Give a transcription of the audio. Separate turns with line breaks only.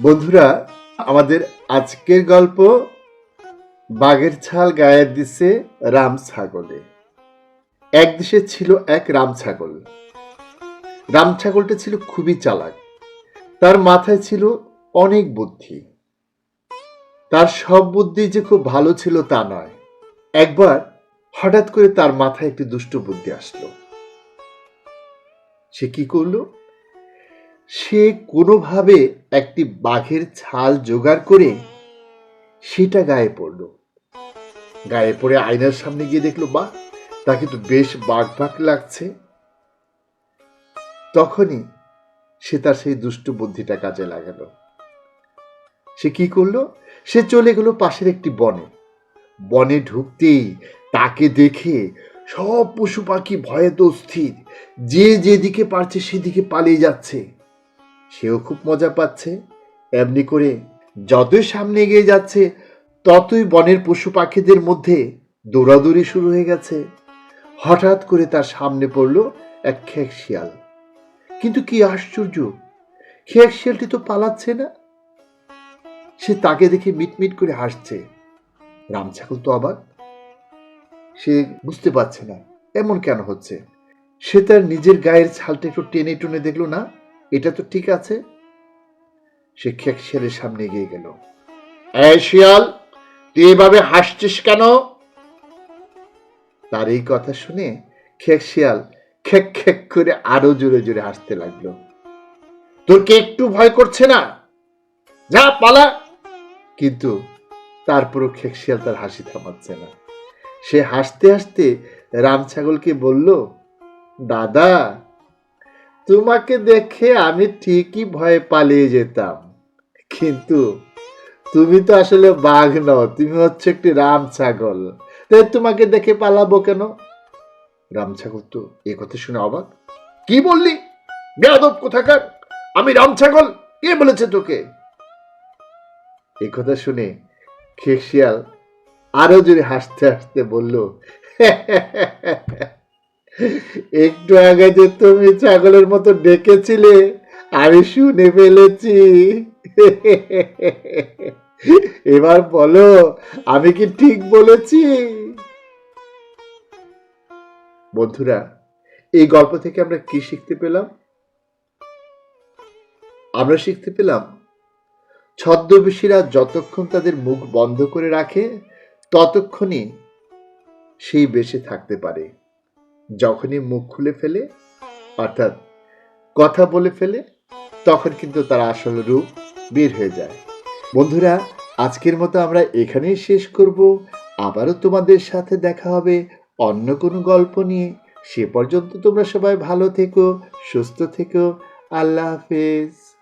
বন্ধুরা, আমাদের আজকের গল্প বাঘের ছাল গায়ে দিছে রাম ছাগলে। এক দেশে ছিল এক রাম ছাগল। রাম ছাগলটা ছিল খুবই চালাক। তার মাথায় ছিল অনেক বুদ্ধি। তার সব বুদ্ধি যে খুব ভালো ছিল তা নয়। একবার হঠাৎ করে তার মাথায় একটি দুষ্ট বুদ্ধি আসলো। সে কি করল? সে কোনোভাবে একটি বাঘের ছাল জোগাড় করে সেটা গায়ে পড়ল। গায়ে পড়ে আয়নার সামনে গিয়ে দেখল বা তো বেশ বাঘ বাঘ লাগছে। তখনই সে তার সেই দুষ্ট বুদ্ধিটা কাজে লাগালো। সে কি করল? সে চলে গেল পাশের একটি বনে। বনে ঢুকতেই তাকে দেখে সব পশু পাখি ভয়ে তো স্থির যে যেদিকে পারছে সেদিকে পালিয়ে যাচ্ছে। সেও খুব মজা পাচ্ছে। এমনি করে যতই সামনে এগিয়ে যাচ্ছে, ততই বনের পশু পাখিদের মধ্যে দৌড়াদৌড়ি শুরু হয়ে গেছে। হঠাৎ করে তার সামনে পড়ল এক খেক শিয়াল কিন্তু কি আশ্চর্য! খেক শিয়ালটি তো পালাচ্ছে না। সে তাকে দেখে মিটমিট করে হাসছে। রাম ছাগল তো অবাক। সে বুঝতে পারছে না, এমন কেন হচ্ছে? সে তার নিজের গায়ের ছালটা একটু টেনে টুনে দেখল না, এটা তো ঠিক আছে? সে খেক শিয়ালের সামনে এগিয়ে গেল। শিয়াল, তুই এভাবে হাসছিস কেন? তার এই কথা শুনে খেক শিয়াল খেক খেক করে আরও জোরে জোরে হাসতে লাগল। তোর কি একটু ভয় করছে না? যা, পালা! কিন্তু তারপরও খেক শিয়াল তার হাসি থামাচ্ছে না। সে হাসতে হাসতে রাম ছাগলকে বলল, দাদা, তোমাকে দেখে আমি ঠিকই ভয়ে পালিয়ে যেতাম। কিন্তু তুমি তো আসলে বাঘ নও, তুমি হচ্ছে একটি রাম ছাগল। তাই তোমাকে দেখে পালাবো কেন? রাম ছাগল তো এ কথা শুনে অবাক। কি বললি? বেয়াদব কোথাকার? আমি রাম ছাগল? কে বলেছে তোকে? এই কথা শুনে খেক শিয়াল আরও জোরে হাসতে হাসতে বলল, একটু আগে যে তুমি ছাগলের মতো ডেকেছিলে, আমি শুনে ফেলেছি। এবার বলো, আমি কি ঠিক বলেছি? বন্ধুরা, এই গল্প থেকে আমরা কি শিখতে পেলাম? আমরা শিখতে পেলাম ছদ্মবেশীরা যতক্ষণ তাদের মুখ বন্ধ করে রাখে, ততক্ষণই সেই বেশে থাকতে পারে। যখনই মুখ খুলে ফেলে, অর্থাৎ কথা বলে ফেলে, তখন কিন্তু তার আসল রূপ বের হয়ে যায়। বন্ধুরা, আজকের মতো আমরা এখানেই শেষ করব। আবারও তোমাদের সাথে দেখা হবে অন্য কোনো গল্প নিয়ে। সে পর্যন্ত তোমরা সবাই ভালো থেকো, সুস্থ থেকো। আল্লাহ হাফেজ।